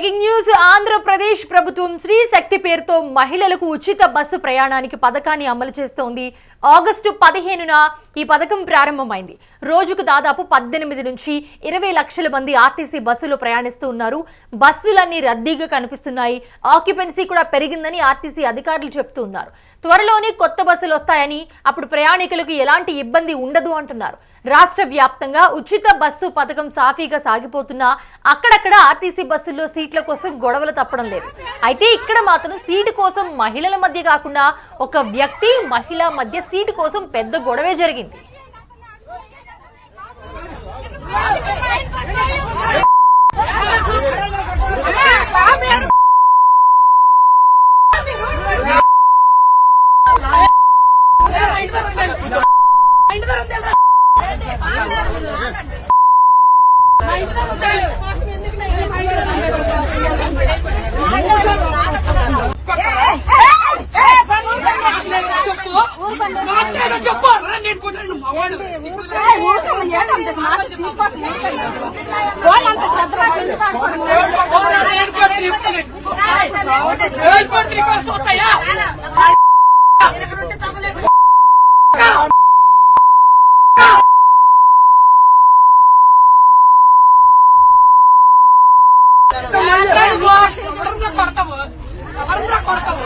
Breaking news. Andhra Pradesh ప్రభుత్వం స్త్రీ శక్తి పేరుతో మహిళలకు ఉచిత బస్సు ప్రయాణానికి పథకాన్ని అమలు చేస్తోంది. ఆగస్టు పదిహేనున ఈ పథకం ప్రారంభమైంది. రోజుకు దాదాపు పద్దెనిమిది నుంచి ఇరవై లక్షల మంది ఆర్టీసీ బస్సులో ప్రయాణిస్తూ ఉన్నారు. బస్సులన్నీ రద్దీగా కనిపిస్తున్నాయి. ఆక్యుపెన్సీ కూడా పెరిగిందని ఆర్టీసీ అధికారులు చెప్తూ ఉన్నారు. త్వరలోనే కొత్త బస్సులు వస్తాయని అప్పుడు ప్రయాణికులకు ఎలాంటి ఇబ్బంది ఉండదు అంటున్నారు. రాష్ట్ర వ్యాప్తంగా ఉచిత బస్సు పథకం సాఫీగా సాగిపోతున్నా అక్కడక్కడ ఆర్టీసీ బస్సుల్లో సీట్ల కోసం గొడవలు తప్పడం లేదు. అయితే ఇక్కడ మాత్రం సీటు కోసం మహిళల మధ్య కాకుండా ఒక వ్యక్తి మహిళ మధ్య సీటు కోసం పెద్ద గొడవే జరిగింది. ఎందుకు చెప్పు నేను కొట్టాను మగవాడు ఎయిర్పోర్ట్ రికార్డ్స్ వస్తాయా ఎవరన్నా కొడతావు ఎవరన్నా కొడతావు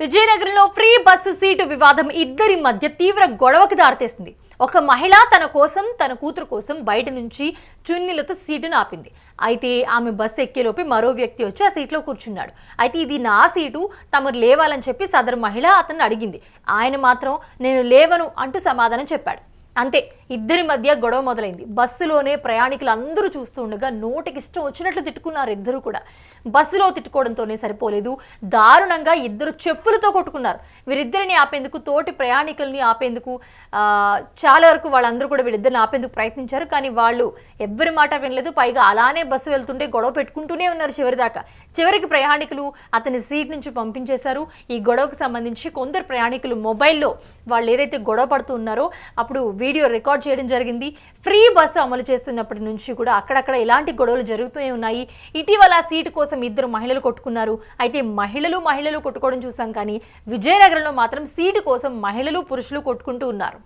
విజయనగరంలో ఫ్రీ బస్సు సీటు వివాదం ఇద్దరి మధ్య తీవ్ర గొడవకు దారితీస్తుంది ఒక మహిళ తన కోసం తన కూతురు కోసం బయట నుంచి చున్నీలతో సీటును ఆపింది. అయితే ఆమె బస్సు ఎక్కేలోపే మరో వ్యక్తి వచ్చి ఆ సీట్లో కూర్చున్నాడు. అయితే ఇది నా సీటు తమరు లేవాలని చెప్పి సదరు మహిళ అతన్ని అడిగింది. ఆయన మాత్రం నేను లేవను అంటూ సమాధానం చెప్పాడు. అంతే ఇద్దరి మధ్య గొడవ మొదలైంది. బస్సులోనే ప్రయాణికులు అందరూ చూస్తూ ఉండగా నోటికి ఇష్టం వచ్చినట్లు తిట్టుకున్నారు ఇద్దరు కూడా. బస్సులో తిట్టుకోవడంతోనే సరిపోలేదు. దారుణంగా ఇద్దరు చెప్పులతో కొట్టుకున్నారు. వీరిద్దరిని ఆపేందుకు తోటి ప్రయాణికుల్ని ఆపేందుకు చాలా వరకు వాళ్ళందరూ కూడా వీళ్ళిద్దరిని ఆపేందుకు ప్రయత్నించారు. కానీ వాళ్ళు ఎవ్వరి మాట వినలేదు. పైగా అలానే బస్సు వెళ్తుంటే గొడవ పెట్టుకుంటూనే ఉన్నారు చివరిదాకా. చివరికి ప్రయాణికులు అతని సీట్ నుంచి పంపించేశారు. ఈ గొడవకు సంబంధించి కొందరు ప్రయాణికులు మొబైల్లో వాళ్ళు ఏదైతే గొడవ పడుతూ ఉన్నారో అప్పుడు వీడియో రికార్డ్ చేయడం జరిగింది. ఫ్రీ బస్సు అమలు చేస్తున్నప్పటి నుంచి కూడా అక్కడక్కడ ఎలాంటి గొడవలు జరుగుతూనే ఉన్నాయి. ఇటీవల సీటు కోసం ఇద్దరు మహిళలు కొట్టుకున్నారు. అయితే మహిళలు మహిళలు కొట్టుకోవడం చూసాం కానీ విజయనగరంలో మాత్రం సీటు కోసం మహిళలు పురుషులు కొట్టుకుంటూ ఉన్నారు.